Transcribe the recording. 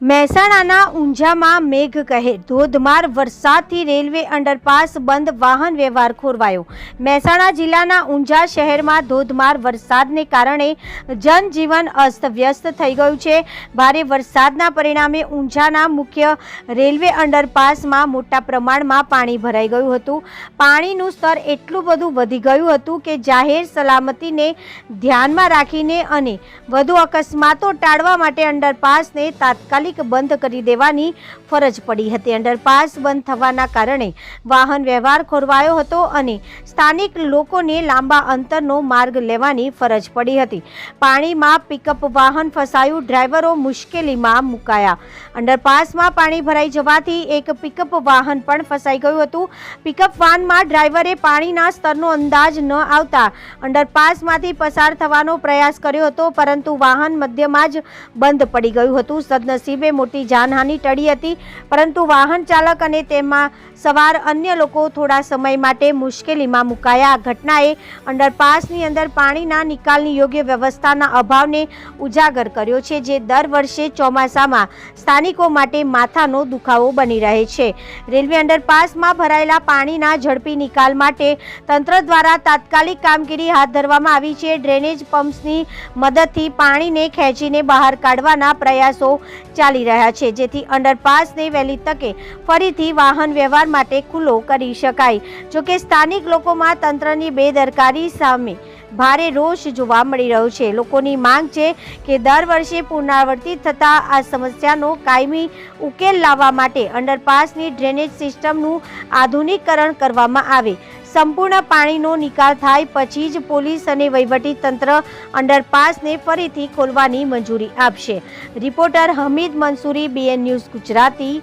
મહેસાણાના ઊંઝામાં મેઘ કહેર. ધોધમાર વરસાદથી રેલવે અંડરપાસ બંધ વાહન વ્યવહાર ખોરવાયો. મહેસાણા જિલ્લાના ઊંઝા શહેરમાં ધોધમાર વરસાદને કારણે જનજીવન અસ્તવ્યસ્ત થઈ ગયું છે. ભારે વરસાદના પરિણામે ઊંઝાના મુખ્ય રેલવે અંડરપાસમાં મોટા પ્રમાણમાં પાણી ભરાઈ ગયું હતું. પાણીનું સ્તર એટલું બધું વધી ગયું હતું કે જાહેર સલામતીને ધ્યાનમાં રાખીને અને વધુ અકસ્માતો ટાળવા માટે અંડરપાસને તાત્કાલિક બંધ કરી દેવાની ફરજ પડી હતી. અંડરપાસ બંધ થવાના કારણે વાહન વ્યવહાર ખોરવાયો હતો અને સ્થાનિક લોકોને લાંબા અંતરનો માર્ગ લેવાની ફરજ પડી હતી. પાણીમાં પિકઅપ વાહન ફસાયું, ડ્રાઈવરો મુશ્કેલીમાં મુકાયા. અંડરપાસમાં પાણી ભરાઈ જવાથી એક પિકઅપ વાહન પણ ફસાઈ ગયું હતું. પિકઅપ વાનમાં ડ્રાઈવરે પાણીના સ્તરનો અંદાજ ન આવતા અંડરપાસમાંથી પસાર થવાનો પ્રયાસ કર્યો હતો, પરંતુ વાહન મધ્યમાં જ બંધ પડી ગયું હતું. સદનસીબે મોટી જાનહાનિ ટળી હતી, પરંતુ વાહન ચાલક અને તેમાં સવાર અન્ય લોકો થોડા સમય માટે મુશ્કેલીમાં મુકાયા. આ ઘટનાએ અંડરપાસની અંદર પાણીના નિકાલની યોગ્ય વ્યવસ્થાના અભાવને ઉજાગર કર્યો છે, જે દર વર્ષે ચોમાસામાં સ્થાનિકો માટે માથાનો દુખાવો બની રહે છે. રેલવે અંડરપાસમાં ભરાયેલા પાણીના ઝડપી નિકાલ માટે તંત્ર દ્વારા તાત્કાલિક કામગીરી હાથ ધરવામાં આવી છે. ડ્રેનેજ પમ્પ્સની મદદથી પાણીને ખેંચીને બહાર કાઢવાના પ્રયાસો ચાલી રહ્યા છે, જેથી અંડરપાસને વહેલી તકે ફરીથી વાહન વ્યવહાર માટે ખુલ્લો કરી શકાય. જોકે સ્થાનિક લોકોમાં તંત્રની બેદરકારી સામે ભારે રોષ જોવા મળી રહ્યો છે. લોકોની માંગ છે કે દર વર્ષે પુનરાવર્તિત થતા આ સમસ્યાનો કાયમી ઉકેલ લાવવા માટે અંડરપાસની ડ્રેનેજ સિસ્ટમનું આધુનિકરણ કરવામાં આવે. સંપૂર્ણ પાણીનો નિકાલ થાય પછી જ પોલીસ અને વહીવટી તંત્ર અંડરપાસને ફરીથી ખોલવાની મંજૂરી આપશે. Reporter Hamid Mansuri BN news Gujarati.